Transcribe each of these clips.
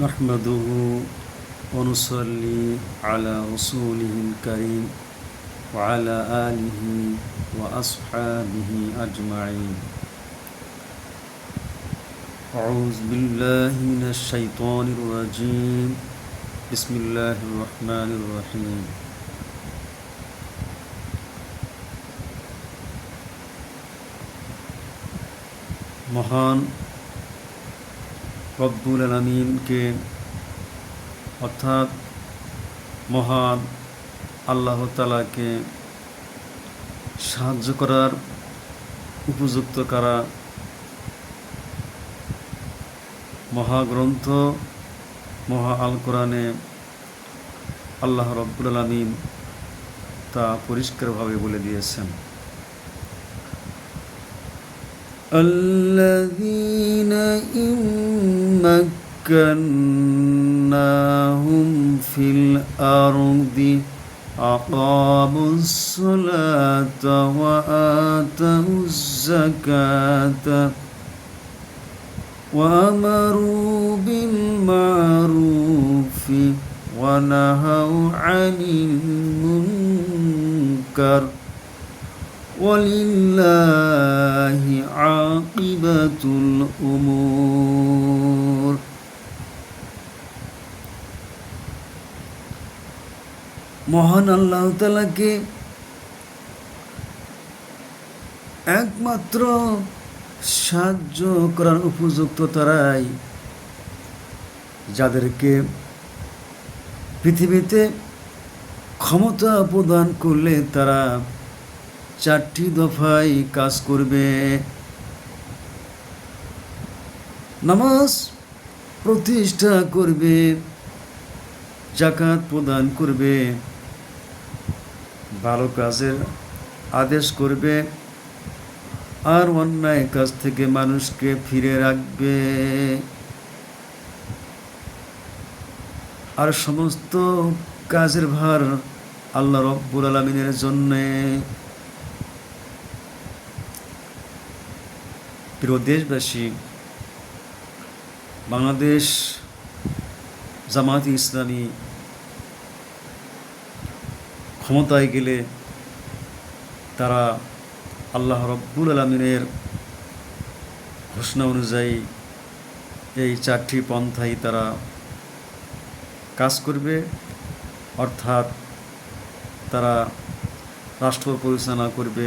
نحمده ونصلي على رسوله الكريم وعلى آله وأصحابه أجمعين أعوذ بالله من الشيطان الرجيم بسم الله الرحمن الرحيم মহান রব্বুল আলমিনকে অর্থাৎ মহান আল্লাহ তালাকে সাহায্য করার উপযুক্ত করা মহাগ্রন্থ মহা আল কোরআনে আল্লাহ রব্বুল আলমিন তা পরিষ্কারভাবে বলে দিয়েছেন الذين إن مكناهم في الأرض. أقاموا الصلاة وآتوا الزكاة وأمروا بالمعروف ونهوا عن المنكر. ولله عاقبة الأمور মহান আল্লাহ তালাকে একমাত্র সাহায্য করার উপযুক্ত তারাই যাদেরকে পৃথিবীতে ক্ষমতা প্রদান করলে তারা চারটি দফায় কাজ করবে। নামাজ প্রতিষ্ঠা করবে জাকাত প্রদান করবে, ভালো কাজের আদেশ করবে, আর অন্যায় কাজ থেকে মানুষকে ফিরে রাখবে। আর সমস্ত কাজের ভার আল্লাহ রব্বুল আলমিনের জন্যে। প্রিয় দেশবাসী, বাংলাদেশ জামাত ইসলামী ক্ষমতায় গেলে তারা আল্লাহ রব্বুল আলমিনের ঘোষণা অনুযায়ী এই চারটি পন্থাই তারা কাজ করবে। অর্থাৎ তারা রাষ্ট্র পরিচালনা করবে,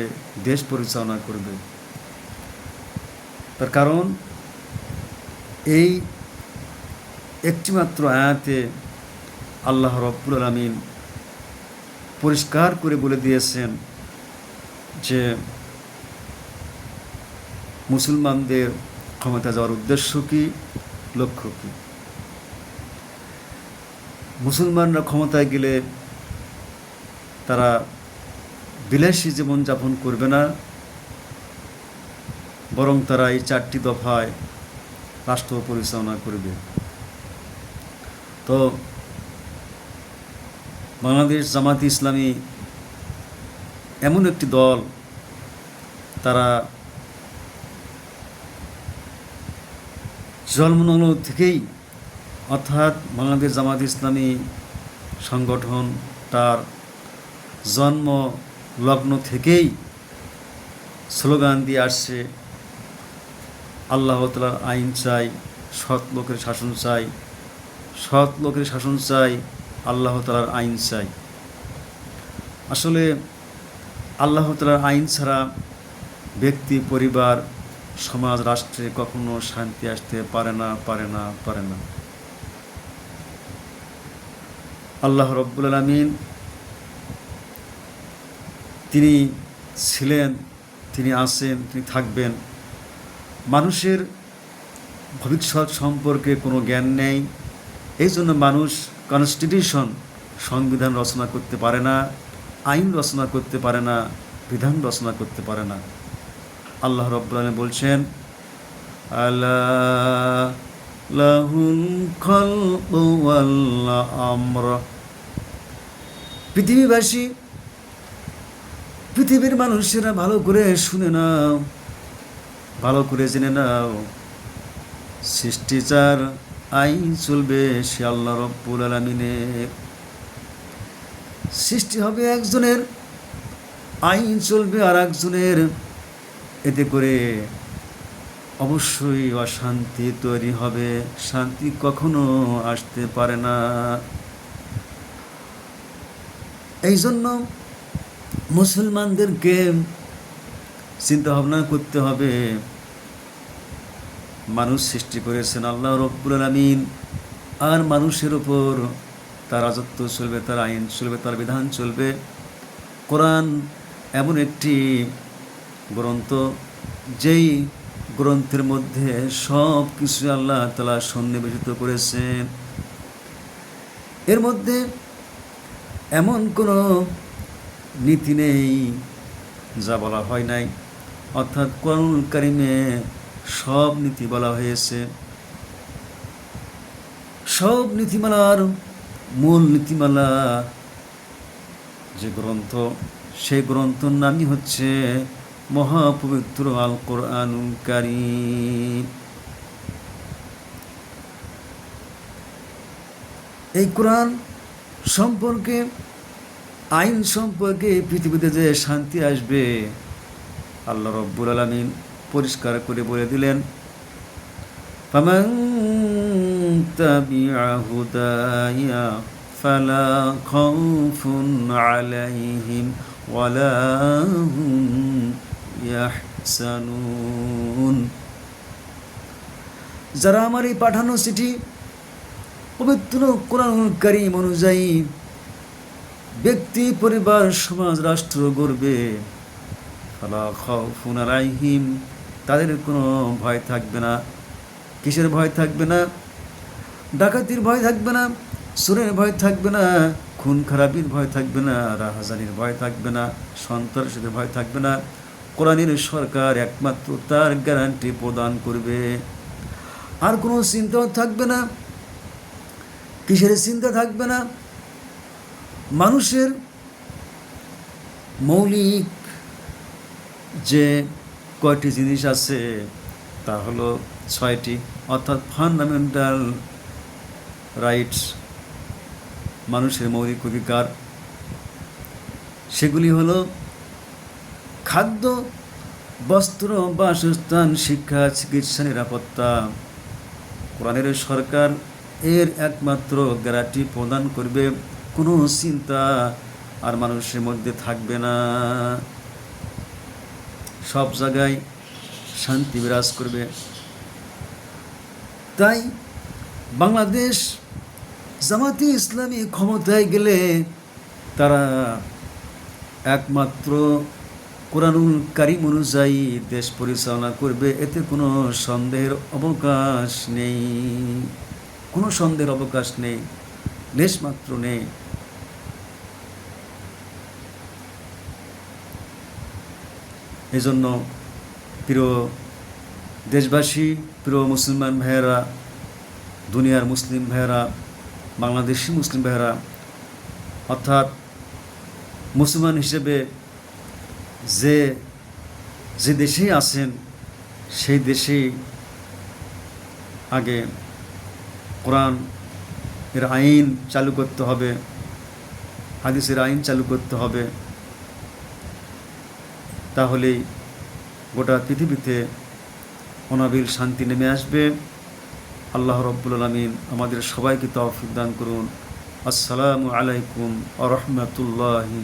দেশ পরিচালনা করবে। তার কারণ, এই একটিমাত্র আয়াতে আল্লাহ রব্বুল আলমিন পরিষ্কার করে বলে দিয়েছেন যে মুসলমানদের ক্ষমতা যাওয়ার উদ্দেশ্য কি, লক্ষ্য কি? মুসলমানরা ক্ষমতায় গেলে তারা বিলাসী জীবনযাপন করবে না বরং তারা এই চারটি দফায় রাষ্ট্র পরিচালনা করবে। তো বাংলাদেশ জামাত ইসলামী এমন একটি দল তারা জন্মনগ্ন থেকেই অর্থাৎ বাংলাদেশ জামাত ইসলামী সংগঠন তার জন্ম লগ্ন থেকেই স্লোগান দিয়ে আসছে আল্লাহ তালার আইন চাই, সৎ লোকের শাসন চাই, সৎ লোকের শাসন চাই, আল্লাহ তালার আইন চাই। আসলে আল্লাহ তালার আইন ছাড়া ব্যক্তি, পরিবার, সমাজ, রাষ্ট্রে কখনো শান্তি আসতে পারে না পারে না পারে না। আল্লাহ রব্বুল আলমিন তিনি ছিলেন, তিনি আছেন, তিনি থাকবেন। মানুষের ভবিষ্যৎ সম্পর্কে কোনো জ্ঞান নেই। এই জন্য মানুষ কনস্টিটিউশন সংবিধান রচনা করতে পারে না, আইন রচনা করতে পারে না, বিধান রচনা করতে পারে না। আল্লাহ রব্বানে বলছেন আমরা। পৃথিবীবাসী, পৃথিবীর মানুষেরা ভালো করে শুনে নাও। ভালো করে জেনে নাও। সৃষ্টিচার আইন চলবে সে আল্লাহ রব্বুল আলমিনের। সৃষ্টি হবে একজনের, আইন চলবে আর একজনের এতে করে অবশ্যই অশান্তি তৈরি হবে, শান্তি কখনো আসতে পারে না। এই জন্য মুসলমানদেরকে চিন্তা ভাবনা করতে হবে। মানুষ সৃষ্টি করেছেন আল্লাহ রব্বুল আলমিন। আর মানুষের ওপর তার রাজত্ব চলবে, তার আইন চলবে, তার বিধান চলবে। কোরআন এমন একটি গ্রন্থ, যেই গ্রন্থের মধ্যে সব কিছু আল্লাহ তালা সন্নিবেশিত করেছেন। এর মধ্যে এমন কোনো নীতি নেই, যা বলা হয় নাই। অর্থাৎ কোরআন কারিমে সব নীতি বলা হয়েছে। সব নীতিমালার মূল নীতিমালা যে গ্রন্থ সেই গ্রন্থর নামই হচ্ছে মহাপবিত্র আল কোরআনুল কারিম। এই কোরআন সম্পর্কে, আইন সম্পর্কে পৃথিবীতে যে শান্তি আসবে, আল্লাহ রব্বুল আলমিন পরিষ্কার করে বলে দিলেন فمن تبع هداي فلا خوف عليهم ولا هم يحزنون যারা আমার এই পাঠানো চিঠি পবিত্র কোরআন করিম অনুযায়ী ব্যক্তি পরিবার সমাজ রাষ্ট্র গড়বে ফালা খাউফুন আলাইহিম তাদের কোনো ভয় থাকবে না। কিসের ভয় থাকবে না? ডাকাতির ভয় থাকবে না, সুরের ভয় থাকবে না, খুন খারাপির ভয় থাকবে না, রাহাজানির ভয় থাকবে না, সন্ত্রাসীদের ভয় থাকবে না। কোরআনের সরকার একমাত্র তার গ্যারান্টি প্রদান করবে। আর কোনো চিন্তাও থাকবে না, কিসের চিন্তা থাকবে না? মানুষের মৌলিক যে কয়টি জিনিস আছে, তা হলো ছয়টি। অর্থাৎ ফান্ডামেন্টাল রাইটস মানুষের মৌলিক অধিকার। সেগুলি হলো খাদ্য, বস্ত্র, বাসস্থান, শিক্ষা, চিকিৎসা, নিরাপত্তা। কোরআনের সরকার এর একমাত্র গ্যারান্টি প্রদান করবে। কোনো চিন্তা আর মানুষের মধ্যে থাকবে না। সব জায়গায় শান্তি বিরাজ করবে। তাই বাংলাদেশ জামাতি ইসলামী ক্ষমতায় গেলে তারা একমাত্র কোরআনুল কারিম অনুযায়ী দেশ পরিচালনা করবে, এতে কোনো সন্দেহের অবকাশ নেই। কোনো সন্দেহের অবকাশ নেই লেশমাত্র নেই। এজন্য প্রিয় দেশবাসী, প্রিয় মুসলমান ভাইয়েরা, দুনিয়ার মুসলিম ভাইয়েরা, বাংলাদেশি মুসলিম ভাইয়েরা, অর্থাৎ মুসলমান হিসেবে যে যে দেশেই আছেন, সেই দেশেই আগে কোরআন এর আইন চালু করতে হবে, হাদিসের আইন চালু করতে হবে। তাহলেই গোটা পৃথিবীতে অনাবিল শান্তি নেমে আসবে। আল্লাহ রব্বুল আলমিন আমাদের সবাইকে তৌফিক দান করুন। আসসালামু আলাইকুম আ রহমতুল্লাহি